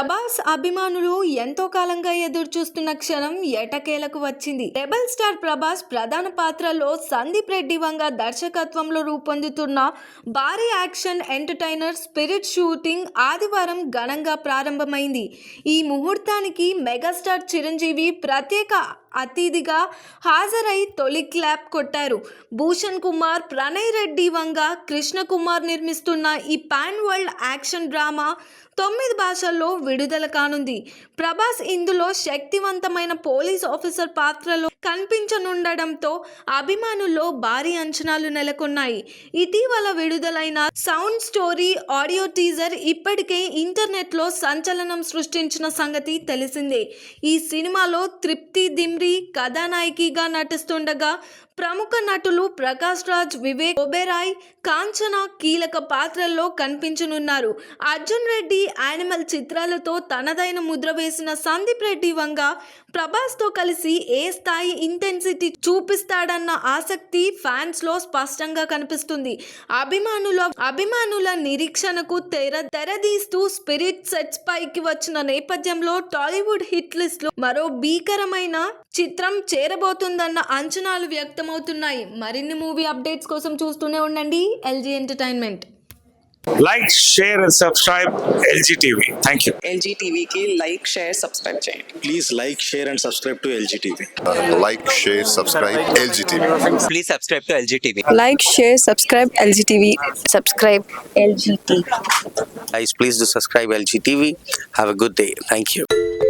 ప్రభాస్ అభిమానులు ఎంతో కాలంగా ఎదురు చూస్తున్న క్షణం ఎటకేలకు వచ్చింది? రెబల్ స్టార్ ప్రభాస్ ప్రధాన పాత్రలో సందీప్ రెడ్డి వంగ దర్శకత్వంలో రూపొందుతున్న భారీ యాక్షన్ ఎంటర్టైనర్ స్పిరిట్ షూటింగ్ ఆదివారం ఘనంగా ప్రారంభమైంది. ఈ ముహూర్తానికి మెగాస్టార్ చిరంజీవి ప్రత్యేక అతిథిగా హాజరై తొలి క్లాప్ కొట్టారు. భూషణ్ కుమార్ ప్రణయ్ రెడ్డి వంగ కృష్ణ కుమార్ నిర్మిస్తున్న ఈ పాన్ వరల్డ్ యాక్షన్ డ్రామా తొమ్మిది భాషల్లో విడుదల కానుంది. ప్రభాస్ ఇందులో శక్తివంతమైన పోలీస్ ఆఫీసర్ పాత్రలో కనిపించనుండడంతో అభిమానుల్లో భారీ అంచనాలు నెలకొన్నాయి. ఇటీవల విడుదలైన సౌండ్ స్టోరీ ఆడియో టీజర్ ఇప్పటికే ఇంటర్నెట్లో సంచలనం సృష్టించిన సంగతి తెలిసిందే. ఈ సినిమాలో తృప్తి దిమ్ దిమ్రి కథానాయకిగా నటిస్తుండగా ప్రముఖ నటులు ప్రకాష్ రాజ్ వివేక్ ఒబెరాయ్ కాంచన కీలక పాత్రల్లో కనిపించనున్నారు. అర్జున్ రెడ్డి యానిమల్ చిత్రాలతో తనదైన ముద్ర వేసిన సందీప్ రెడ్డి వంగ ప్రభాస్తో కలిసి ఏ స్థాయి ఇంటెన్సిటీ చూపిస్తాడన్న ఆసక్తి ఫ్యాన్స్లో స్పష్టంగా కనిపిస్తుంది. అభిమానుల అభిమానుల నిరీక్షణకు తెర తెరదీస్తూ స్పిరిట్ సెట్స్ పైకి వచ్చిన నేపథ్యంలో టాలీవుడ్ హిట్ లిస్ట్లో మరో భీకరమైన చిత్రం చేరబోతుందన్న అంచనాలు వ్యక్తం అవుతున్నాయి మరిన్ని మూవీ అప్డేట్స్ కోసం చూస్తూనే ఉండండి. LG entertainment like share and subscribe LG TV thank you LG టీవీకి లైక్ షేర్ సబ్స్క్రైబ్ చేయండి. Please like share and subscribe to LG TV like share subscribe LG TV please subscribe to LG TV like share subscribe LG TV subscribe LG TV guys please subscribe LG TV have a good day thank you